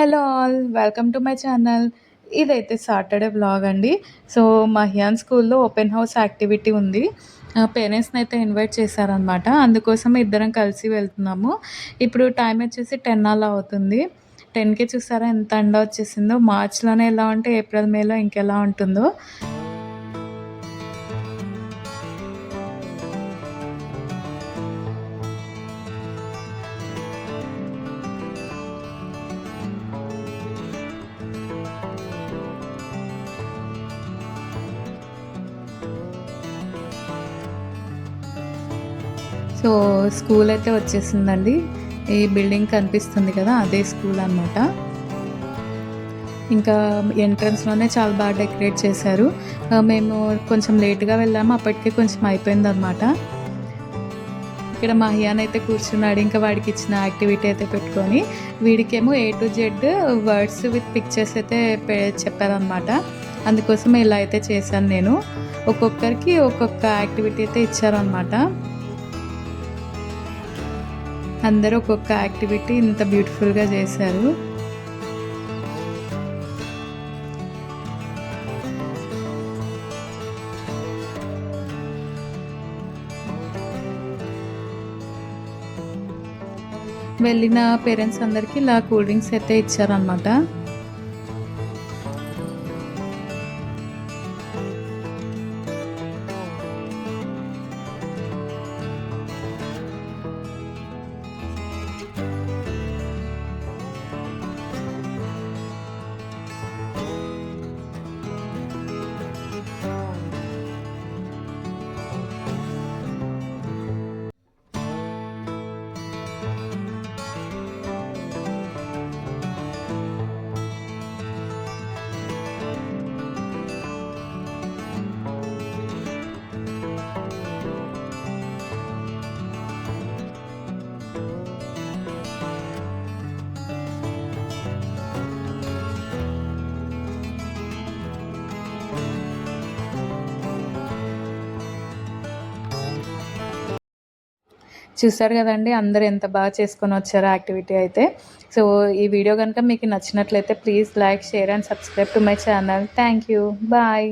Hello all welcome to my channel. ఇదైతే Saturday blog అండి. So మహ్యాన్ స్కూల్లో ఓపెన్ హౌస్ యాక్టివిటీ ఉంది. పేరెంట్స్ని అయితే ఇన్వైట్ చేశారనమాట అందుకోసం ఇద్దరం కలిసి వెళ్తున్నాము. ఇప్పుడు టైం వచ్చేసి టెన్ అలా అవుతుంది. టెన్కి చూసారా ఎంత ఎండ వచ్చేసిందో. మార్చ్లోనే ఎలా ఉంటే ఏప్రిల్ మేలో ఇంకెలా ఉంటుందో. సో స్కూల్ అయితే వచ్చేసిందండి. ఈ బిల్డింగ్ కనిపిస్తుంది కదా అదే స్కూల్ అనమాట ఇంకా ఎంట్రన్స్లోనే చాలా బాగా డెకరేట్ చేశారు. మేము కొంచెం లేట్గా వెళ్ళాము అప్పటికే కొంచెం అయిపోయింది అనమాట ఇక్కడ మహియాన్ అయితే కూర్చున్నాడు ఇంకా వాడికి ఇచ్చిన యాక్టివిటీ అయితే పెట్టుకొని. వీడికేమో A to Z words with pictures అయితే చెప్పారనమాట అందుకోసం ఇలా అయితే చేశాను నేను. ఒక్కొక్కరికి ఒక్కొక్క యాక్టివిటీ అయితే ఇచ్చారనమాట అందరూ ఒక్కొక్క యాక్టివిటీ ఇంత బ్యూటిఫుల్గా చేశారు. వెళ్ళిన పేరెంట్స్ అందరికీ ఇలా కూల్ డ్రింక్స్ అయితే ఇచ్చారనమాట చూసారు కదండి అందరు ఎంత బాగా చేసుకొని వచ్చారో యాక్టివిటీ అయితే. సో ఈ వీడియో కనుక మీకు నచ్చినట్లయితే please like share and subscribe to my channel. Thank you. Bye.